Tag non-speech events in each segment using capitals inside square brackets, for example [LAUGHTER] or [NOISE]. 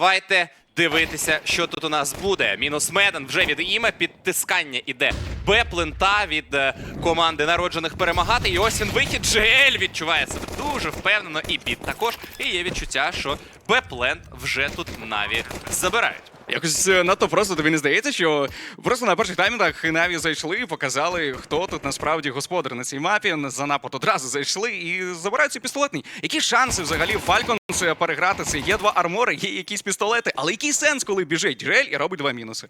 Давайте дивитися, що тут у нас буде. Мінус Меден вже від іме, підтискання іде Б-плента від е, команди народжених перемагати. І ось він вихід. GL відчуває себе дуже впевнено. І під також. І є відчуття, що Б-плент вже тут Наві забирають. Якось е, надто просто тобі не здається, що просто на перших таймінгах Наві зайшли і показали, хто тут насправді господар на цій мапі. За напад одразу зайшли і забирають цей пістолетний. Які шанси взагалі Falcons переграти це? Є два армори, є якісь пістолети, але який сенс, коли біжить Джель і робить два мінуси?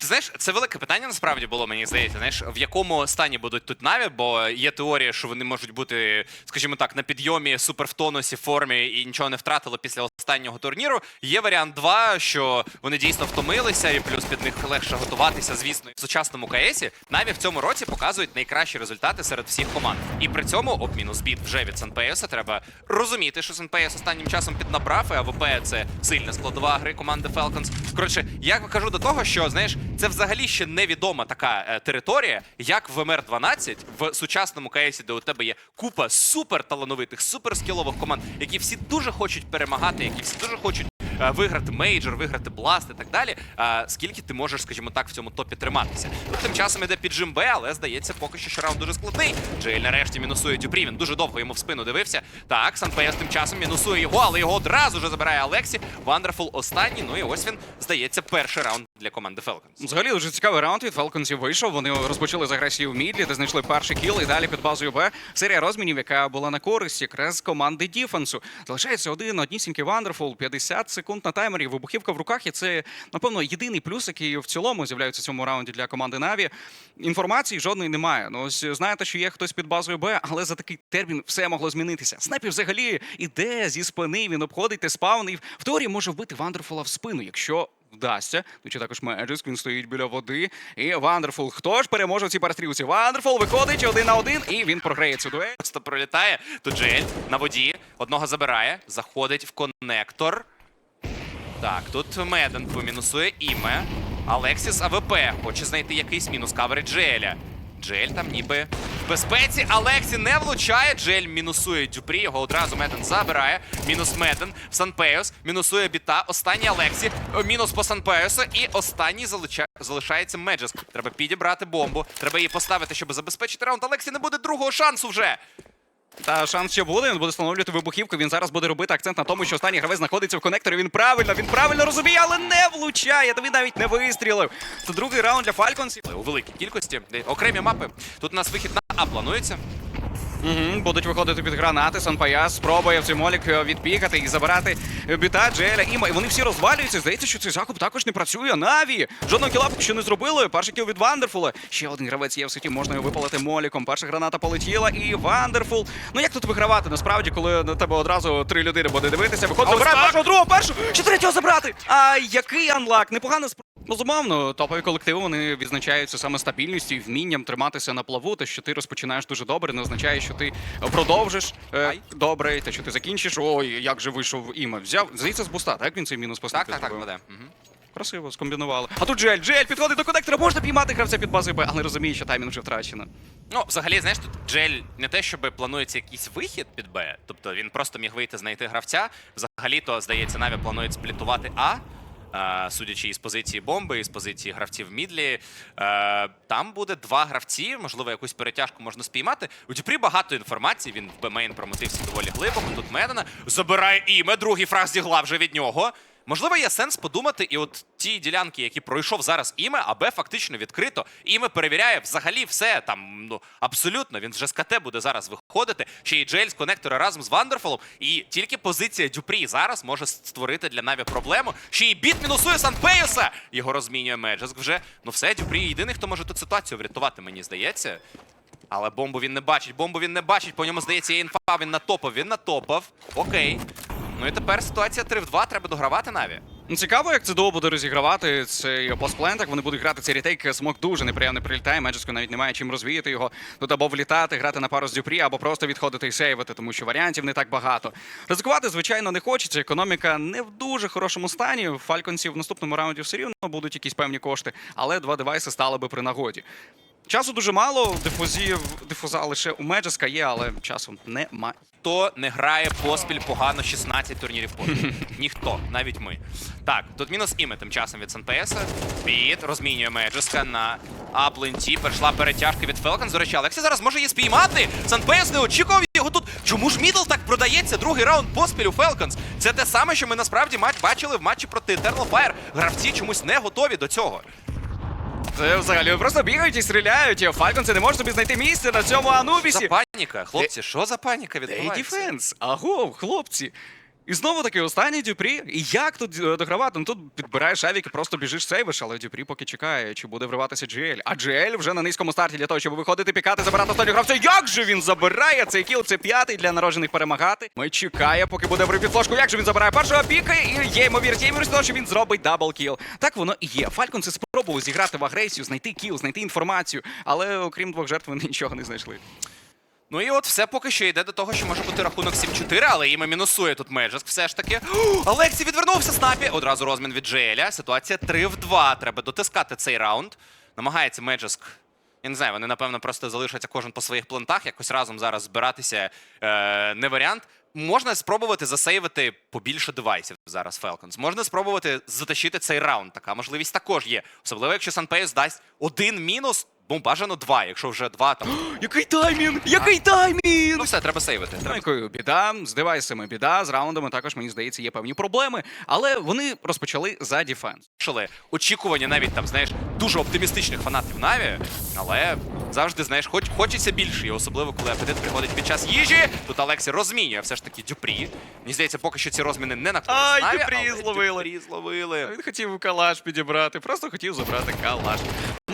Ти знаєш, це велике питання насправді було, мені здається. Знаєш, в якому стані будуть тут Наві, бо є теорія, що вони можуть бути, скажімо так, на підйомі, супер в тонусі, формі і нічого не втратили після останнього турніру. Є варіант 2, що вони дійсно втомилися, і плюс під них легше готуватися. Звісно, в сучасному КСі Наві в цьому році показують найкращі результати серед всіх команд. І при цьому об мінус біт вже від Санпеюса. Треба розуміти, що Санпеюс останнім часом піднабрав, і АВП це сильна складова гри команди Falcons. Коротше, я кажу до того, що знаєш, це взагалі ще невідома така е, територія, як в МР-12 в сучасному КСі, де у тебе є купа супер талановитих, супер скілових команд, які всі дуже хочуть перемагати, які всі дуже хочуть. Е, Виграти мейджор, виграти бласт і так далі. Скільки ти можеш, скажімо так, в цьому топі триматися? Ну, тим часом іде піджим Б, але здається, поки що що раунд дуже складний. Джейль нарешті мінусує Дюпрі. Він дуже довго йому в спину дивився. Так, Санпеяс тим часом мінусує його, але його одразу ж забирає Алексі. Вандерфул останній. Ну і ось він здається перший раунд для команди Falcons. Взагалі дуже цікавий раунд від Falconsів вийшов. Вони розпочали з агресії в мідлі, де знайшли перший кіл і далі під базою Б. Серія розмінів, яка була на користь якраз команди Діфенсу. Залишається один однісінький Вандерфул, 50 секунд на таймері. Вибухівка в руках, і це напевно єдиний плюс, який в цілому з'являється в цьому раунді для команди Наві. Інформації жодної немає. Ну ось знаєте, що є хтось під базою Б, але за такий термін все могло змінитися. Снайпі взагалі іде зі спини. Він обходить те спаун і в теорії може вбити Вандерфула в спину, якщо вдасться. Чи також Меджиск, він стоїть біля води. І Вандерфул. Хто ж переможе в цій перестрілці? Вандерфул виходить один на один, і він програє цю дуель. Просто пролітає. Тут Джейль на воді. Одного забирає, заходить в коннектор. Так, тут Меден помінусує іме. Алексіс АВП хоче знайти якийсь мінус каверить Джеля. Джель там ніби в безпеці. Алексі не влучає. Джель мінусує Дюпрі. Його одразу Меден забирає. Мінус Меден. Санпеос. Мінусує біта. Останній Алексі. Мінус по Санпеосу. І останній залуча... залишається Меджеск. Треба підібрати бомбу. Треба її поставити, щоб забезпечити раунд. Алексі не буде другого шансу вже. Та шанс ще буде. Він буде встановлювати вибухівку. Він зараз буде робити акцент на тому, що останній гравець знаходиться в конекторі. Він правильно, він правильно розуміє, але не влучає. Та він навіть не вистрілив. Це другий раунд для Фальконсів. у великій кількості. Окремі мапи. Тут у нас вихід на А планується. Угу, будуть виходити під гранати. Санпаяс спробує в цей молік е, відпікати і забирати біта Джеля. Іма. І вони всі розвалюються. Здається, що цей закуп також не працює. Наві жодного кіла поки що не зробили. Перший кіл від Вандерфула. Ще один гравець є в сеті. Можна його випалити моліком. Перша граната полетіла. І Вандерфул. Ну як тут вигравати? Насправді, коли на тебе одразу три людини буде дивитися. Виходить, А забирає першого, другого, першого, ще третього забрати. А який анлак? Непогано. Безумовно, топові колективи вони відзначаються саме стабільністю і вмінням триматися на плаву. Те, що ти розпочинаєш дуже добре, не означає, що ти продовжиш е, добре, те, що ти закінчиш. Ой, як же вийшов іме. Взяв, здається, з буста, так він цей мінус Так, поставив. так, так, веде. Мгм. Красиво, скомбінували. А тут Джель, Джель підходить до коннектора, можна піймати гравця під базою Б, але розуміє, що таймінг вже втрачено. Ну, взагалі, знаєш, тут Джель не те, щоб планується якийсь вихід під Б, тобто він просто міг вийти знайти гравця. Взагалі-то, здається, Наві планують сплітувати А. Судячи із позиції бомби, із позиції гравців мідлі, Е, там буде два гравці, можливо, якусь перетяжку можна спіймати. У Дюпрі багато інформації. Він в Б-мейн промотився доволі глибоко. Тут Медена забирає іме, другий фраг зігла вже від нього. Можливо, є сенс подумати, і от ті ділянки, які пройшов зараз іме, а Б фактично відкрито. Іме перевіряє взагалі все там. Ну абсолютно. Він вже з КТ буде зараз виходити. Ще й Джейль з разом з Вандерфолом. І тільки позиція Дюпрі зараз може створити для Наві проблему. Ще й біт мінусує Санпеюса. Його розмінює Меджеск вже. Ну все, Дюпрі єдиний, хто може тут ситуацію врятувати, мені здається. Але бомбу він не бачить, бомбу він не бачить. По ньому здається, є інфа. Він натопав, він натопав. Окей. Ну і тепер ситуація 3 в 2, треба догравати Наві. Ну, цікаво, як це дуо буде розігравати цей постплент, як вони будуть грати цей рітейк. Смок дуже неприємно прилітає. Меджеску навіть немає чим розвіяти його. Тут або влітати, грати на пару з Дюпрі, або просто відходити і сейвити, тому що варіантів не так багато. Ризикувати, звичайно, не хочеться. Економіка не в дуже хорошому стані. У Фальконсів в наступному раунді все рівно будуть якісь певні кошти, але два девайси стали би при нагоді. Часу дуже мало, дифузів, дифуза лише у Меджеска є, але часу немає. Хто не грає поспіль погано 16 турнірів поспіль? [LAUGHS] Ніхто, навіть ми. Так, тут мінус іме тим часом від СНПС. Піт розмінює Меджеска на апленті. Перейшла перетяжка від Фелконс. До речі, Алексі зараз може її спіймати. СНПС не очікував його тут. Чому ж мідл так продається? Другий раунд поспіль у Фелконс. Це те саме, що ми насправді бачили в матчі проти Eternal Fire. Гравці чомусь не готові до цього. Це взагалі просто бігають і стріляють. Фальконси не можуть собі знайти місце на цьому Анубісі. За паніка, хлопці, що за паніка відбувається? Дей дефенс! агов, хлопці! І знову таки останній Дюпрі. І як тут е, догравати? Ну тут підбираєш авік і просто біжиш сейвиш, але Дюпрі поки чекає, чи буде вриватися GL. А GL вже на низькому старті для того, щоб виходити, пікати, забирати останнього гравця. Як же він забирає цей кіл? Це п'ятий для народжених перемагати. Ми чекає, поки буде в підфлошку. Як же він забирає першого піка? І є ймовірність, є ймовірність того, що він зробить дабл кіл. Так воно і є. Фальконси спробували зіграти в агресію, знайти кіл, знайти інформацію, але окрім двох жертв вони нічого не знайшли. Ну і от все поки що йде до того, що може бути рахунок 7-4, але іме мінусує тут Меджеск все ж таки. [GASPS] О, Алексі відвернувся снапі. Одразу розмін від Джеля. Ситуація 3 в 2. Треба дотискати цей раунд. Намагається Меджеск. Я не знаю, вони напевно просто залишаться кожен по своїх плентах, якось разом зараз збиратися е, не варіант. Можна спробувати засейвити побільше девайсів зараз Falcons. Можна спробувати затащити цей раунд. Така можливість також є. Особливо, якщо Санпейс дасть один мінус, ну бажано два, якщо вже два там. [GASPS] Який таймінг! Який таймінг! Ну все, треба сейвити. Дякую, біда з девайсами, біда з раундами. Також мені здається, є певні проблеми, але вони розпочали за дефенс. Бачили очікування навіть там, знаєш, дуже оптимістичних фанатів Наві, але завжди, знаєш, хоч хочеться більше, і особливо, коли апетит приходить під час їжі. Тут Алексі розмінює все ж таки Дюпрі. Мені здається, поки що ці розміни не на користь Ай, Наві, Дюпрі але зловили. Дюпрі зловили. Він хотів калаш підібрати, просто хотів забрати калаш.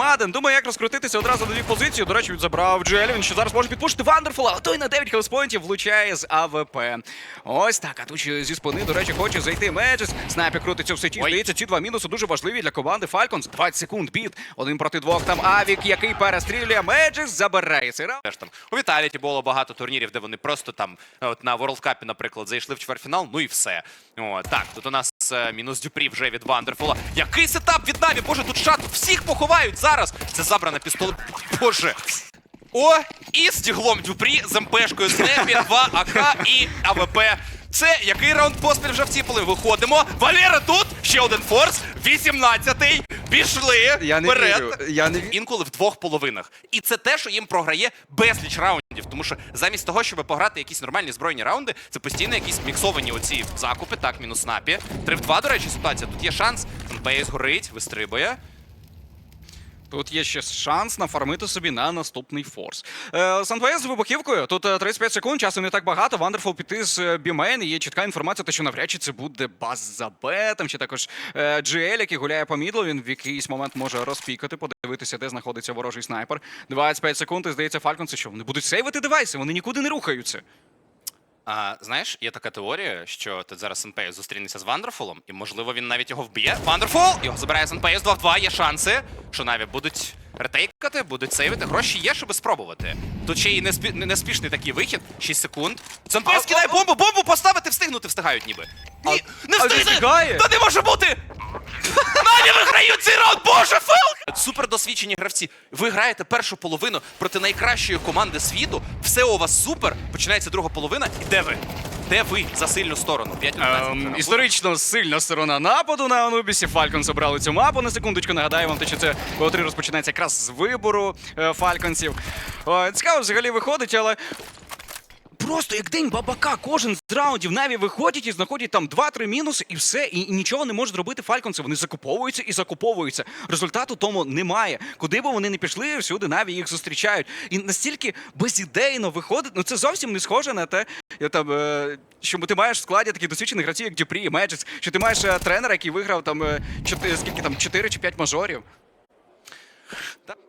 Маден думає, як розкрутитися одразу на дві позиції. До речі, він забрав Джелі. Він ще зараз може підпушити Вандерфула, а той на 9 хелспоінтів влучає з АВП. Ось так. А тут зі спини, до речі, хоче зайти Меджес. Снайпер крутиться в сеті. Здається, ці два мінуси дуже важливі для команди Falcons. 20 секунд бід. Один проти двох. Там Авік, який перестрілює. Меджес забирає цей раунд. Теж там у Віталіті було багато турнірів, де вони просто там, от на World Cup, наприклад, зайшли в чвертьфінал, ну і все. О, так, тут у нас е, мінус Дюпрі вже від Вандерфула. Який сетап від Наві? Боже, тут шат всіх поховають зараз. Це забрана пістолет. Боже. О, і з діглом Дюпрі з МПшкою Снепі, 2 АК і АВП. Це який раунд поспіль вже в? Виходимо. Валера тут, ще один форс, 18-й. Пішли. Я не вперед. вірю. Я не вірю. Інколи в двох половинах. І це те, що їм програє безліч раундів. Тому що замість того, щоб пограти якісь нормальні збройні раунди, це постійно якісь міксовані оці закупи. Так, мінус снапі. 3 в 2, до речі, ситуація. Тут є шанс. Бейс горить, вистрибує. Тут є ще шанс нафармити собі на наступний форс. Е, Санфеєс з вибухівкою. Тут е, 35 секунд, часу не так багато. Вандерфул піти з е, бімейн. Є чітка інформація, те, що навряд чи це буде баз за бетом, чи також е, GL, який гуляє по мідлу. Він в якийсь момент може розпікати, подивитися, де знаходиться ворожий снайпер. 25 секунд, і здається, Фальконси, що вони будуть сейвити девайси, вони нікуди не рухаються. А, знаєш, є така теорія, що тут зараз Сенпей зустрінеться з Вандерфулом, і можливо він навіть його вб'є. Вандерфул! Його забирає Сенпей з 2-2, Є шанси, що Наві будуть ретейкати, будуть сейвити. Гроші є, щоб спробувати. Тут ще й неспі... неспішний такий вихід. 6 секунд. Сенпей А, скидає бомбу, бомбу поставити, встигнути встигають ніби. Ні, не відбігає? Та не може бути! Наві виграють цей раунд! Боже, Фелк! Супер досвідчені гравці. Ви граєте першу половину проти найкращої команди світу. Все у вас супер. Починається друга половина. І де ви? Де ви за сильну сторону? 5 Ем, історично сильна сторона нападу на Анубісі. Фальконс обрали цю мапу. На секундочку нагадаю вам, те, що це БО3 розпочинається якраз з вибору е, Фальконсів. Е, цікаво взагалі виходить, але. Просто як день бабака, кожен з раундів наві виходять і знаходять там 2-3 мінуси, і все, і, і нічого не можуть зробити фальконси. Вони закуповуються і закуповуються. Результату тому немає. Куди б вони не пішли, всюди наві їх зустрічають. І настільки безідейно виходить, ну це зовсім не схоже на те, там, е, що ти маєш в складі таких досвідчених гравців, як Дюпрі і Меджес, що ти маєш е, тренера, який виграв там е, чотири, скільки там 4 чи 5 мажорів.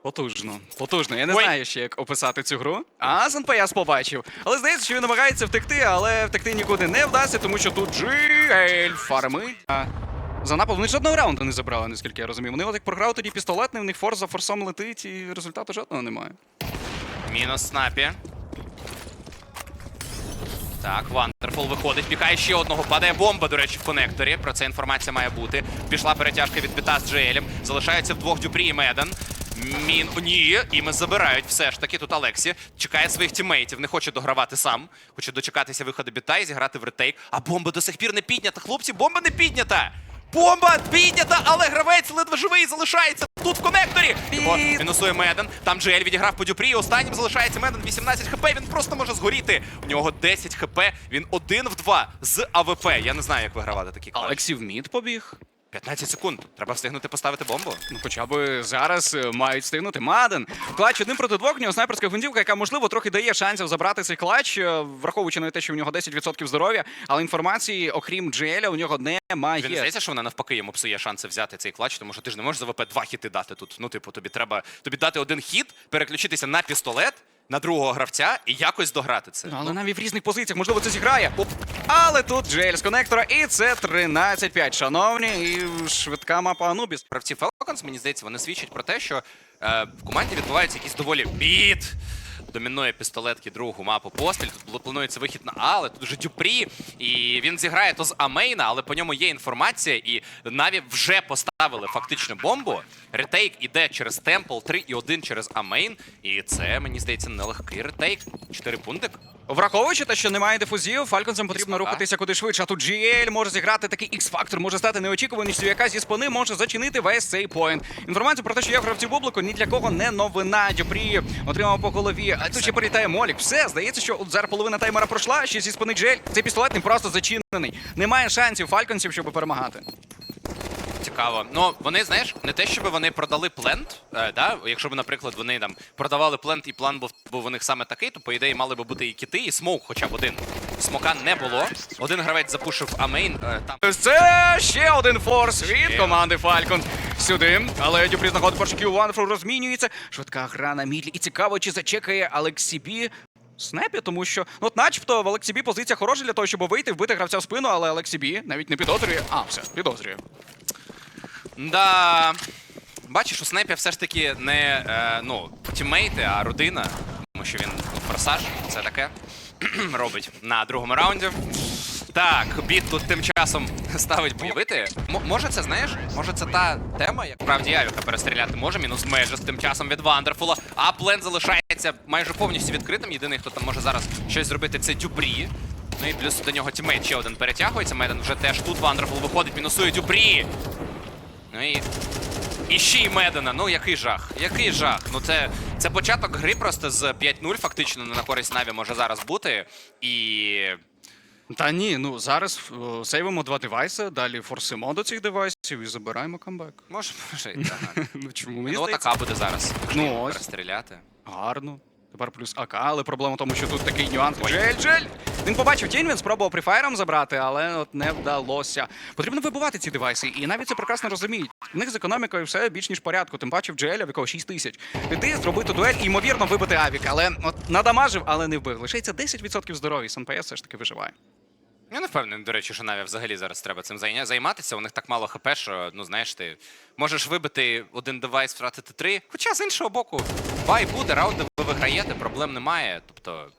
Потужно, потужно. Я не Ой. знаю ще, як описати цю гру. А Санпеяс побачив. Але здається, що він намагається втекти, але втекти нікуди не вдасться, тому що тут Джиель фармить. За напад вони жодного раунду не забрали, наскільки я розумію. Вони от як програли тоді пістолетний, в них форс за форсом летить, і результату жодного немає. Мінус снапі. Так, Вандерфул виходить, пікає ще одного. Падає бомба, до речі, в конекторі. Про це інформація має бути. Пішла перетяжка від Біта з Джеелем. Залишається вдвох Дюпрі і Меден. Мін. Ні, і ми забирають все ж таки. Тут Алексі чекає своїх тімейтів, не хоче догравати сам. Хоче дочекатися виходу біта і зіграти в ретейк. А бомба до сих пір не піднята. Хлопці, бомба не піднята! Бомба піднята, але гравець ледве живий залишається тут в конекторі. Його мінусує Меден. Там Джель відіграв по Дюпрі. Останнім залишається Меден 18 хп. Він просто може згоріти. У нього 10 хп. Він один в два з АВП. Я не знаю, як вигравати такі. Алексі в мід побіг. 15 секунд. Треба встигнути поставити бомбу. Ну, хоча б зараз е, мають стигнути Маден. Клач один проти двох, в нього снайперська гвинтівка, яка, можливо, трохи дає шансів забрати цей клач, е, враховуючи на те, що в нього 10% здоров'я, але інформації, окрім Джеля, у нього немає. Він здається, що вона навпаки йому псує шанси взяти цей клач, тому що ти ж не можеш за ВП два хіти дати тут. Ну, типу, тобі треба тобі дати один хіт, переключитися на пістолет, на другого гравця і якось дограти це. Ну, але навіть в різних позиціях, можливо, це зіграє. Але тут Джель з конектора, і це 13-5. Шановні, і швидка мапа Анубіс. Гравці Falcons, мені здається, вони свідчать про те, що е, в команді відбуваються якісь доволі біт. Домінує пістолетки другу мапу постріль. Тут планується вихід на А, але тут вже Дюпрі. І він зіграє то з Амейна, але по ньому є інформація, і Наві вже поставили фактично бомбу. Ретейк іде через Темпл, 3 і 1 через Амейн. І це, мені здається, нелегкий ретейк. 4 пунктик. Враховуючи те, що немає дифузів, Фальконсам потрібно рухатися куди швидше. А тут GL може зіграти такий X-фактор, може стати неочікуваністю, яка зі спини може зачинити весь цей поінт. Інформація про те, що є в гравців бублику, ні для кого не новина. Дюпрі отримав по голові. А тут ще прилітає Молік. Все, здається, що от зараз половина таймера пройшла, ще зі спини GL. Цей пістолет не просто зачинений. Немає шансів Фальконсів, щоб перемагати. Цікаво. Ну, вони, знаєш, не те, щоб вони продали плент. Е, да? Якщо б, наприклад, вони там продавали плент і план був, був у них саме такий, то по ідеї мали би бути і кіти, і смоук хоча б один. Смока не було. Один гравець запушив Амейн. Е, там Це ще один форс від команди Falcons. Сюди, але Дюпрі знаходить перший кіл Ванфру розмінюється. Швидка гра на мідлі. І цікаво, чи зачекає Алексі Бі снепі, тому що, ну, от начебто в Алексі Бі позиція хороша для того, щоб вийти, вбити гравця в спину, але Алексі Бі навіть не підозрює. А, все, підозрює. Да. Бачиш, у Снепі все ж таки не е, ну, тіммейти, а родина. Тому що він ну, форсаж, це таке [CLEARS THROAT] робить на другому раунді. Так, біт тут тим часом [LAUGHS] ставить бойовити. М- може, це знаєш? Може, це та тема, як справді Авіка перестріляти може. Мінус межа з тим часом від Вандерфула. А плен залишається майже повністю відкритим. Єдиний, хто там може зараз щось зробити, це Дюпрі. Ну і плюс до нього тімейт ще один перетягується. Меден вже теж тут. Вандерфул виходить, мінусує Дюпрі. Ну і. І ще й Медена. Ну який жах. Який жах. Ну це, це початок гри просто з 5-0 фактично на користь Наві може зараз бути. І. Та ні, ну зараз е, сейвимо два девайси, далі форсимо до цих девайсів і забираємо камбек. Може, може, і так. [LAUGHS] Ну чому мені Ну, здається? така буде зараз. Ну, ось. Перестріляти. Гарно. Тепер плюс АК, але проблема в тому, що тут такий нюанс. Джель, Джель! Він побачив тінь, він спробував прифайром забрати, але от не вдалося. Потрібно вибивати ці девайси, і навіть це прекрасно розуміють. В них з економікою все більш ніж порядку. Тим паче в Джеля, в якого 6 тисяч. Піти, зробити дуель і ймовірно вибити Авік, але от надамажив, але не вбив. Лишається 10% здоров'я. СНПС все ж таки виживає. Я не впевнений, до речі, що Наві взагалі зараз треба цим займатися. У них так мало хп, що, ну знаєш, ти можеш вибити один девайс, втратити три. Хоча з іншого боку, бай буде, раунди ви виграєте, проблем немає. Тобто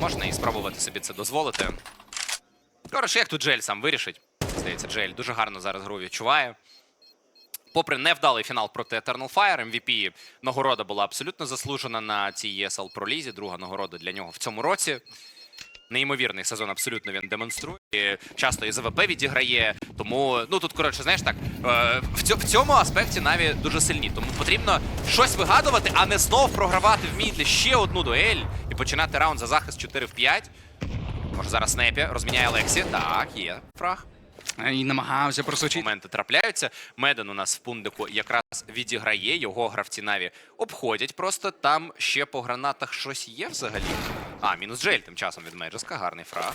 можна і спробувати собі це дозволити. Коротше, як тут Джель сам вирішить. Здається, Джель дуже гарно зараз гру відчуває. Попри невдалий фінал проти Eternal Fire, MVP нагорода була абсолютно заслужена на цій ESL Pro Лізі. Друга нагорода для нього в цьому році. Неймовірний сезон абсолютно він демонструє. Часто і ЗВП відіграє. Тому, ну тут, коротше, знаєш так, е, в, в цьому аспекті Наві дуже сильні. Тому потрібно щось вигадувати, а не знов програвати в мідлі ще одну дуель і починати раунд за захист 4 в 5. Може зараз Снепі розміняє Лексі. Так, є фраг. І намагався просочити. Моменти трапляються. Меден у нас в пундику якраз відіграє. Його гравці Наві обходять. Просто там ще по гранатах щось є взагалі. А, мінус Джель тим часом від Меджеска, Гарний фраг.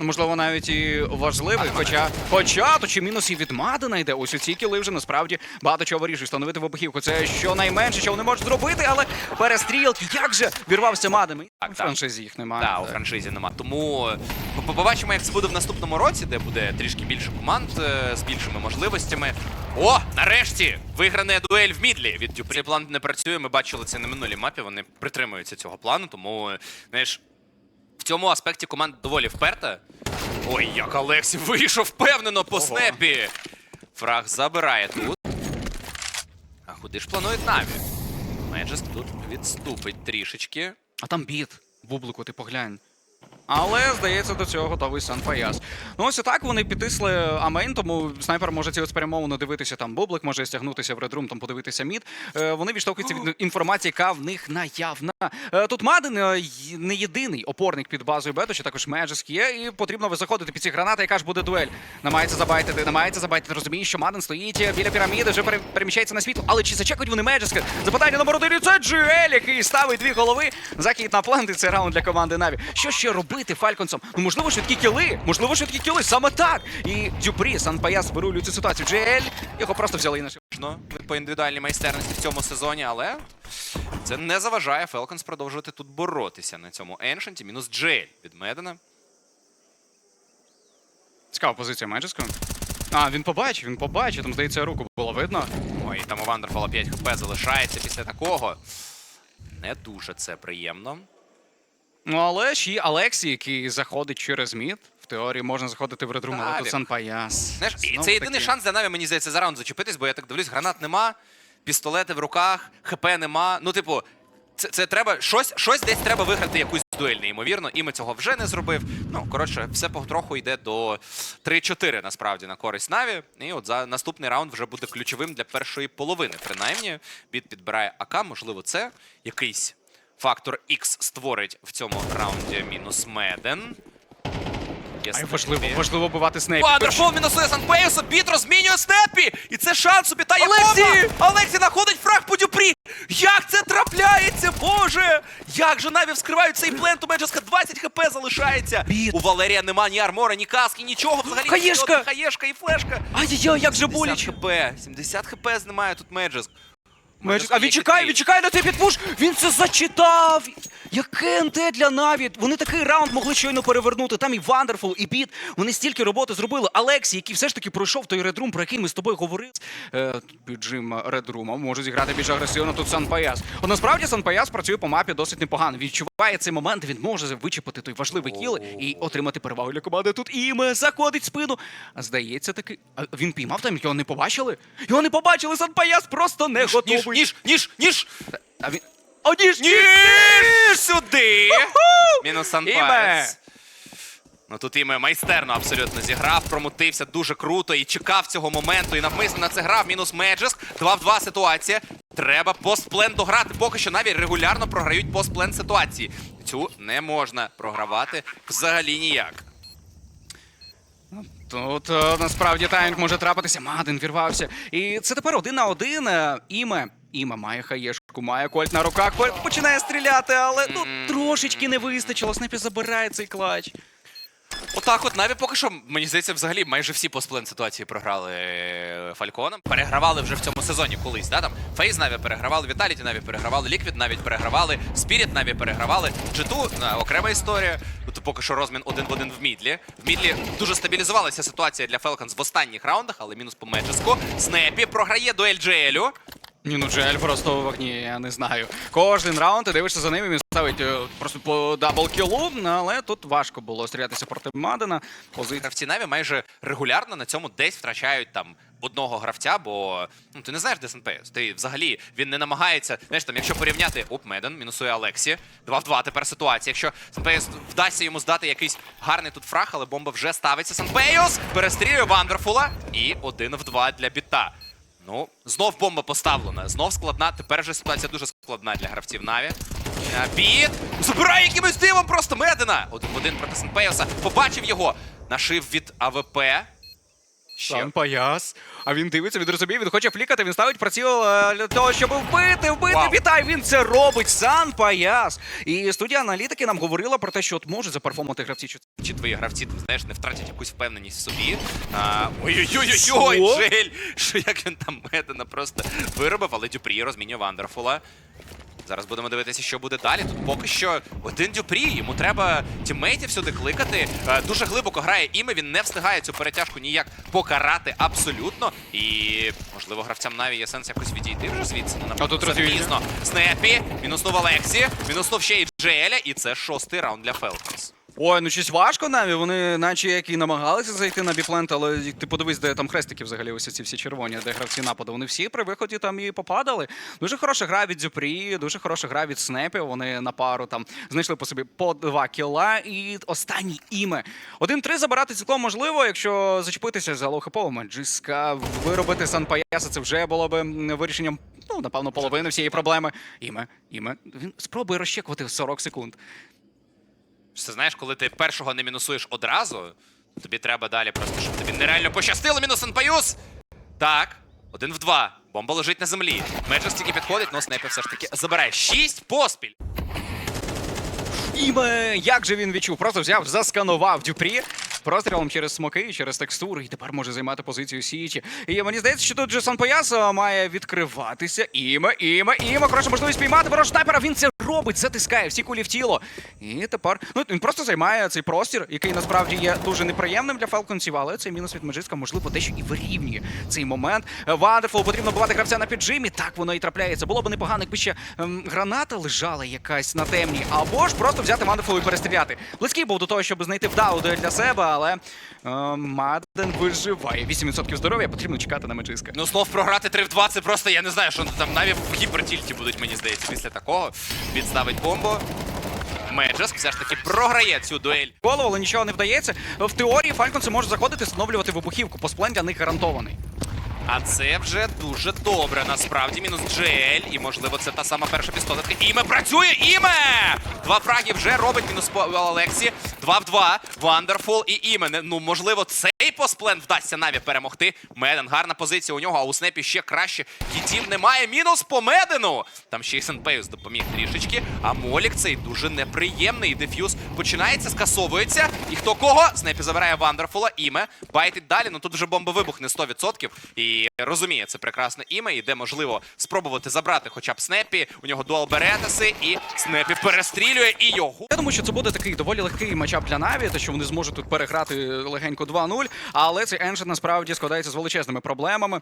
Ну, можливо, навіть і важливий, хоча, хоча то чи мінус і від Мадена йде. Ось у ці кіли вже насправді багато чого вирішують. Встановити вибухівку. Це щонайменше, що вони можуть зробити, але перестрілки, як же вірвався Маден? Так, У так. франшизі їх немає. Так, у франшизі нема. Тому е, побачимо, як це буде в наступному році, де буде трішки більше команд е, з більшими можливостями. О, нарешті! Виграна дуель в Мідлі від Дюпрі. Цей план не працює. Ми бачили це на минулій мапі. Вони притримуються цього плану, тому е, знаєш. В цьому аспекті команда доволі вперта. Ой, як Алексі вийшов впевнено по снепі. Фраг забирає тут. А куди ж планують Наві? Меджеск тут відступить трішечки. А там біт. Бублику, ти поглянь. Але, здається, до цього готовий Сан Фаяс. Ну ось отак вони підтисли Амейн, тому снайпер може цілеспрямовано дивитися там Бублик, може стягнутися в редрум, там подивитися мід. Е, вони відштовхуються від [GASPS] інформації, яка в них наявна. Е, тут Маден е, не єдиний опорник під базою Бету, ще також Меджеск є, і потрібно заходити під ці гранати, яка ж буде дуель. Намагається забайтити, намагається забайтити. Розуміє, що Маден стоїть біля піраміди, вже пере- переміщається на світло. Але чи зачекають вони Меджеска? Запитання номер один, це GL, який ставить дві голови. Захід на планти, це раунд для команди Наві. Що ще робити Фальконсом? Ну, можливо, швидкі кіли, можливо, швидкі кіли, саме так. І Дюпрі, Санпаяс вирулюють цю ситуацію. GL, його просто взяли і на Можна по індивідуальній майстерності в цьому сезоні, але це не заважає Фелконс продовжувати тут боротися на цьому еншенті. Мінус Джель від Медена. Цікава позиція Меджеска. А, він побачив, він побачив, там, здається, руку було видно. Ой, там у Вандерфола 5 хп залишається після такого. Не дуже це приємно. Ну, але ж є Алексій, який заходить через мід. В теорії можна заходити в редрум, але тут Санпаяс. Знаєш, і це єдиний шанс для Наві, мені здається, за раунд зачепитись, бо я так дивлюсь, гранат нема, пістолети в руках, хп нема. Ну, типу, це, це треба щось, щось десь треба виграти якусь дуель, неймовірно. І ми цього вже не зробив. Ну, коротше, все потроху йде до 3-4 насправді на користь Наві. І от за наступний раунд вже буде ключовим для першої половини. Принаймні, Біт підбирає АК, можливо, це якийсь фактор X створить в цьому раунді мінус Меден. Ай, Снепі. важливо, важливо бувати снейпі. Вандерфол мінусує Санпейса, Біт розмінює Снепі! І це шанс, обітає Олексій! бомба! Олексій знаходить фраг по Дюпрі! Як це трапляється, боже! Як же Наві вскривають цей плент, у Меджеска 20 хп залишається! Біт. У Валерія нема ні армора, ні каски, нічого взагалі. Хаєшка! Хаєшка і флешка! Ай-яй-яй, як же 70 боляче. хп, 70 хп знімає тут Меджеск. Меджик, а він чекає, він чекає на цей підпуш. Він це зачитав. Яке НТ для Наві. Вони такий раунд могли щойно перевернути. Там і Вандерфул, і Біт. Вони стільки роботи зробили. Алексій, який все ж таки пройшов той редрум, про який ми з тобою говорили. Е, піджим редрума може зіграти більш агресивно. Тут Санпаяс. От насправді Санпаяс працює по мапі досить непогано. Відчуває цей момент. Він може вичепити той важливий кіл і отримати перевагу для команди. Тут іме заходить в спину. Здається, таки. А він піймав там, його не побачили? Його не побачили. Санпаяс просто не готовий. Ніж, ніж, ніж! А він. О, ніж, ніж! Ніж сюди! Мінус Іме! Ну тут іме майстерно абсолютно зіграв, промутився дуже круто і чекав цього моменту. І навмисно на це грав. Мінус Меджеск. 2 в 2 ситуація. Треба постплен дограти. Поки що навіть регулярно програють постплен ситуації. Цю не можна програвати взагалі ніяк. Тут е, насправді таймінг може трапитися. Маден вірвався. І це тепер один на один. е, Іме. Іме має хаєшку, має кольт на руках, по- починає стріляти, але ну трошечки не вистачило. Снепі забирає цей клач. Отак, от Наві поки що, мені здається, взагалі майже всі постплен ситуації програли е, Фальконом. Перегравали вже в цьому сезоні колись. Да? Там Фейз Наві перегравали, Віталіті Наві перегравали, Ліквід навіть перегравали, Спіріт Наві перегравали. Джиту е, окрема історія. Тут поки що розмін один в один в Мідлі. В Мідлі дуже стабілізувалася ситуація для Фелконс в останніх раундах, але мінус по Меджеску. Снепі програє дуель Джелю. Ні, ну Джель просто в вогні, я не знаю. Кожен раунд ти дивишся за ним, він ставить е, просто по даблкілу, але тут важко було стрілятися проти Мадена. Позиція. Гравці Наві майже регулярно на цьому десь втрачають там одного гравця, бо ну ти не знаєш, де СНПС. Ти взагалі він не намагається. Знаєш, там, якщо порівняти оп, Меден, мінусує Алексі. 2 в 2 тепер ситуація. Якщо СНПС вдасться йому здати якийсь гарний тут фраг, але бомба вже ставиться. Санпейос перестрілює Вандерфула. І один в 2 для біта. Ну, знов бомба поставлена, знов складна. Тепер вже ситуація дуже складна для гравців Наві. Е, Біт забирає якимось дивом просто Медена. Один в один проти Сенпейоса. Побачив його. Нашив від АВП. Ще Сам паяс. А він дивиться, він розуміє, він хоче флікати, він ставить приціл е, для того, щоб вбити, вбити Вау. Вітай. Він це робить. Сан паяс. І студія аналітики нам говорила про те, що от може заперформати гравці. Чи чи твої гравці, знаєш, не втратять якусь впевненість в собі. Ой-ой-ой, Джель! Що як він там Медена просто виробив, але Дюпрі розмінює Вандерфула. Зараз будемо дивитися, що буде далі. Тут поки що один Дюпрі, йому треба тіммейтів сюди кликати. Е, Дуже глибоко грає іме, він не встигає цю перетяжку ніяк покарати абсолютно. І, можливо, гравцям Наві є сенс якось відійти вже звідси. Ну, А тут Снепі, мінуснув Алексі, мінуснув ще і Джеля, і це шостий раунд для Фелконс. Ой, ну щось важко навіть. Вони наче як і намагалися зайти на біплент, але ти подивись, де там хрестики взагалі ось ці всі червоні, де гравці нападу. Вони всі при виході там і попадали. Дуже хороша гра від Дзюпрі, дуже хороша гра від Снепів. Вони на пару там знайшли по собі по два кіла. І останній іме. Один-три забирати цілком можливо, якщо зачепитися за лоу-хепового Маджиска, виробити Санпаяса, це вже було би вирішенням, ну, напевно, половини всієї проблеми. Іме, іме. Він спробує розчекувати 40 секунд. Ти знаєш, коли ти першого не мінусуєш одразу, тобі треба далі просто, щоб тобі нереально пощастило. Мінус Анпаюс. Так, один в два. Бомба лежить на землі. Меджес тільки підходить, но снайпер все ж таки забирає. Шість поспіль. Іме, як же він відчув? Просто взяв, засканував Дюпрі прострілом через смоки, через текстури, і тепер може займати позицію Січі. І мені здається, що тут же Сан Пояса має відкриватися. Іме, іме, іме. Хороша можливість піймати ворож снайпера. Він це робить, затискає всі кулі в тіло. І тепер ну він просто займає цей простір, який насправді є дуже неприємним для Фелконсів, але цей мінус від Меджиска, можливо, дещо і вирівнює цей момент. Вандерфул потрібно бувати гравця на піджимі. Так воно і трапляється. Було б непогано, якби ще ем, граната лежала якась на темній, або ж просто взяти Вандерфул і перестріляти. Близький був до того, щоб знайти вдау для себе, але ем, Маден виживає. 8% здоров'я, потрібно чекати на Меджиска. Ну, слов програти 3 в 2, це просто, я не знаю, що там навіть в гіпертільті будуть, мені здається, після такого. Відставить бомбу. Меджеск все ж таки програє цю дуель. Голову, але нічого не вдається. В теорії Фальконси можуть заходити, встановлювати вибухівку. Посплен для них гарантований. А це вже дуже добре. Насправді мінус Джель. І можливо це та сама перша пістолетка. Іме працює! Іме! Два фраги вже робить мінус по Алексі. Два в два. Вандерфул і іме. Ну, можливо, цей посплен вдасться Наві перемогти. Меден, гарна позиція у нього, а у Снепі ще краще. Кітів немає. Мінус по Медену. Там ще й Сенпеюс допоміг трішечки. А Молік цей дуже неприємний. Деф'юз починається, скасовується. І хто кого? Снепі забирає Вандерфула, іме. Байтить далі. Ну тут вже бомба вибухне 100%. І розуміє це прекрасне іме. І де можливо спробувати забрати хоча б Снепі. У нього дуал беретеси, і Снепі перестрілює і його. Я думаю, що це буде такий доволі легкий матчап для Наві, те, що вони зможуть тут переграти легенько 2-0. Але цей еншит насправді складається з величезними проблемами.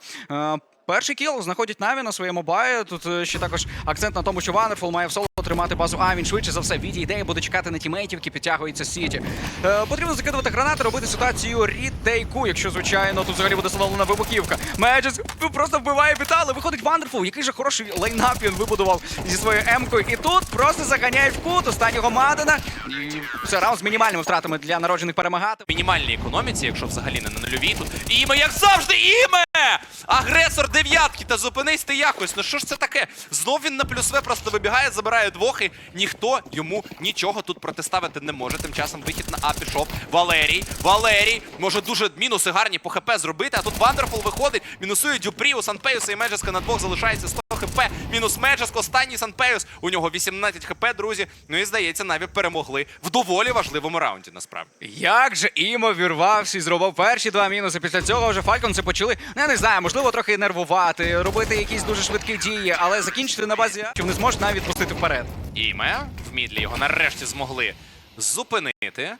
Перший кіл знаходять Наві на своєму баї. Тут е, ще також акцент на тому, що Ванерфул має в соло тримати базу. А він швидше за все відійде і буде чекати на тімейтів, які підтягуються Сіті. Е, потрібно закидувати гранати, робити ситуацію рітейку, якщо звичайно тут взагалі буде встановлена вибухівка. Меджес просто вбиває Вітали. Виходить Вандерфул. Який же хороший лайнап він вибудував зі своєю емкою. І тут просто заганяють в кут останнього Мадена. І це раунд з мінімальними втратами для народжених перемагати. мінімальній економіці, якщо взагалі не на нульовій тут. Іме, як завжди, іме! Агресор дев'ятки, та зупинись ти якось. Ну що ж це таке? Знов він на плюс В просто вибігає, забирає двох, і ніхто йому нічого тут протиставити не може. Тим часом вихід на А пішов. Валерій, Валерій може дуже мінуси гарні по ХП зробити, а тут Вандерфул виходить, мінусує Дюпрі, у Санпеюса і Меджеска на двох залишається 100 хп. Мінус Меджеск, останній Санпеюс. У нього 18 хп, друзі. Ну і здається, навіть перемогли в доволі важливому раунді, насправді. Як же Імо вірвався і зробив перші два мінуси. Після цього вже Фальконси почали, ну, я не знаю, можливо, трохи нервувати, робити якісь дуже швидкі дії, але закінчити на базі, вони зможуть навіть відпустити вперед. Іме в мідлі його нарешті змогли зупинити.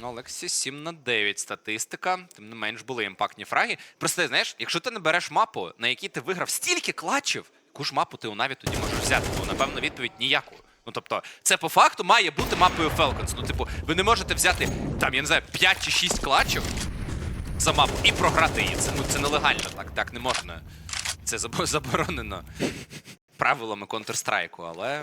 Ну, Олексі 7 на 9 статистика. Тим не менш були імпактні фраги. Просто знаєш, якщо ти не береш мапу, на якій ти виграв стільки клатчів, яку ж мапу ти у Наві тоді можеш взяти? Бо, напевно, відповідь ніяку. Ну тобто, це по факту має бути мапою Falcons. Ну, типу, ви не можете взяти там, я не знаю, 5 чи 6 клатчів за мапу і програти її. Це ну це нелегально, так, так не можна. Це [LAUGHS] заборонено правилами Counter-Strike, але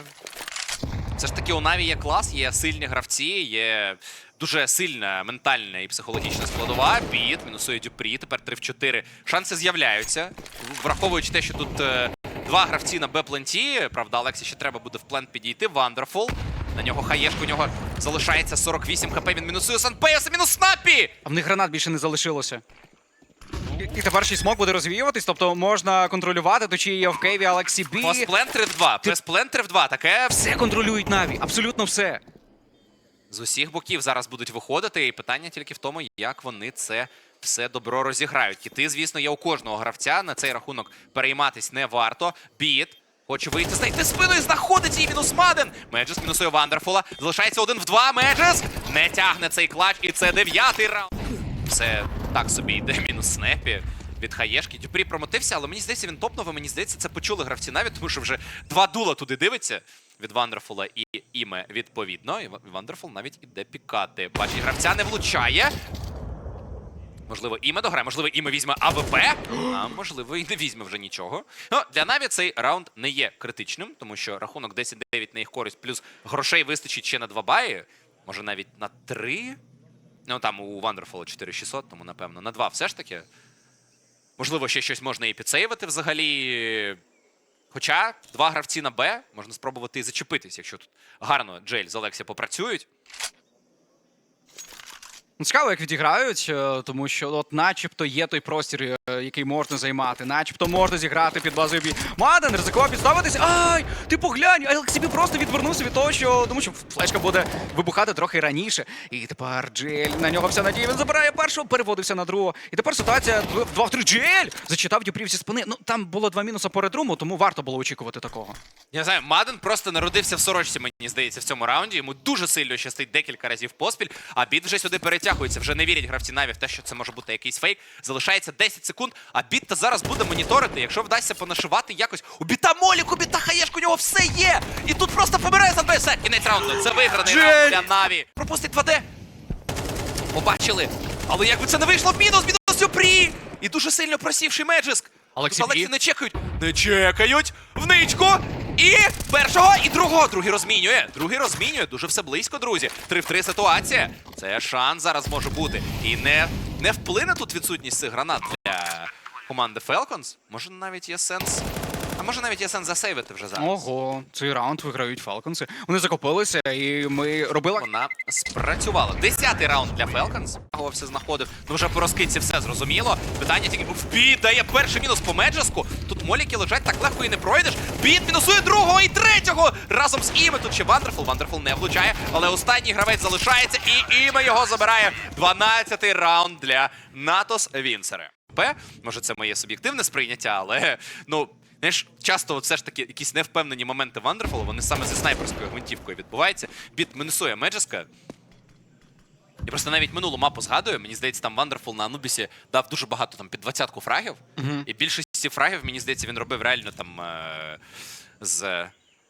це ж таки у Наві є клас, є сильні гравці, є дуже сильна ментальна і психологічна складова. Біт, мінусує Дюпрі, тепер 3 в 4. Шанси з'являються. Враховуючи те, що тут е, два гравці на Б-пленті, правда, Алексі ще треба буде в плент підійти. Вандерфул. На нього хаєшку, у нього залишається 48 хп, він мінусує Санпеяса, мінус Снапі! А в них гранат більше не залишилося. І, тепер ще й смок буде розвіюватись, тобто можна контролювати, то чи є в Кейві Алексі Бі. Постплен 3 в 2, Песплен 3 в 2, таке Все контролюють Наві, абсолютно все. З усіх боків зараз будуть виходити, і питання тільки в тому, як вони це все добро розіграють. Кіти, звісно, є у кожного гравця. На цей рахунок перейматись не варто. Біт. Хоче вийти, знайти спину і знаходить її мінус Маден. Меджеск мінусує Вандерфула. Залишається один в два. Меджеск не тягне цей клач, і це дев'ятий раунд. Все так собі йде мінус снепі. Від хаєшки. Дюпрі промотився, але мені здається, він топнув, мені здається, це почули гравці навіть, тому що вже два дула туди дивиться. Від Вандерфула і Іме відповідно. І Вандерфул навіть іде пікати. Бачить, гравця не влучає. Можливо, Іме дограє, можливо, Іме візьме АВП, а можливо, і не візьме вже нічого. Ну, для Наві цей раунд не є критичним, тому що рахунок 10-9 на їх користь, плюс грошей вистачить ще на два баї, може навіть на три. Ну там у Вандерфола 4600, тому напевно на два все ж таки. Можливо, ще щось можна і підсейвити взагалі. Хоча два гравці на Б можна спробувати зачепитись, якщо тут гарно Джель з Олексія попрацюють. Ну, Цікаво, як відіграють, е, тому що от начебто є той простір, е, який можна займати, начебто можна зіграти під базою бій. Маден ризикував підставитись. Ай! Ти поглянь! Алексібі просто відвернувся від того, що тому що флешка буде вибухати трохи раніше. І тепер Джель на нього вся надія. Він забирає першого, переводився на другого. І тепер ситуація 2 в 3. Джель! Зачитав Дюпрів зі спини. Ну там було два мінуси по редруму, тому варто було очікувати такого. Я знаю, Маден просто народився в сорочці, мені здається, в цьому раунді. Йому дуже сильно щастить декілька разів поспіль, а біт вже сюди перетягується. Вже не вірять гравці Наві в те, що це може бути якийсь фейк. Залишається 10 секунд, а біт та зараз буде моніторити. Якщо вдасться понашивати якось. У біта Молік, у біта Хаєшк, у нього все є! І тут просто помирає за все. Кінець раунду. Це виграний раунд для Наві. Пропустить 2D. Побачили. Але як би це не вийшло, мінус, мінус Сюпрі! І дуже сильно просівший Меджиск. Олексій не чекають. Не чекають. В ничку. І першого, і другого. Другий розмінює. Другий розмінює. Дуже все близько, друзі. Три в три ситуація. Це шанс зараз може бути. І не, не вплине тут відсутність цих гранат для команди Falcons. Може навіть є сенс. А може навіть є сенс засейвити вже зараз. Ого, цей раунд виграють Фалконси. Вони закопилися, і ми робили Вона спрацювала. Десятий раунд для. Його все знаходив. Ну вже по розкидці все зрозуміло. Питання тільки бід дає перший мінус по Меджеску. Тут моліки лежать так легко і не пройдеш. Бід мінусує другого і третього. Разом з Іме. Тут ще Вандерфул. Вандерфул не влучає, але останній гравець залишається, і Іме його забирає. 12-й раунд для Натос Вінсери. П, може, це моє суб'єктивне сприйняття, але ну. Знаєш, часто от все ж таки якісь невпевнені моменти Вандерфолу, вони саме зі снайперською гвинтівкою відбуваються. Біт Менесує Меджеска. Я просто навіть минулу мапу згадую. Мені здається, там Вандерфул на Анубісі дав дуже багато там під двадцятку фрагів. І більшість фрагів, мені здається, він робив реально там е- з.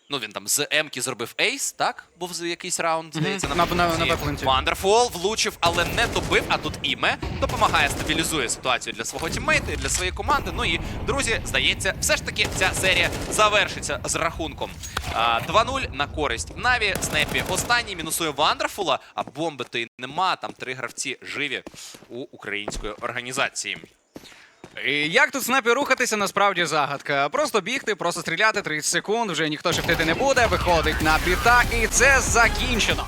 Ну, він там з Емки зробив ейс, так? Був якийсь раунд, здається, На- на- на. Бетпленті. Вандерфул влучив, але не добив, а тут іме допомагає, стабілізує ситуацію для свого тіммейта для своєї команди. Ну і друзі, здається, все ж таки ця серія завершиться з рахунком а, 2-0 на користь Наві. Снепі останній мінусує Вандерфула, а бомби то й нема. Там три гравці живі у української організації. Як тут снайпі рухатися, насправді загадка. Просто бігти, просто стріляти 30 секунд, вже ніхто шифтити не буде, виходить на біта, і це закінчено.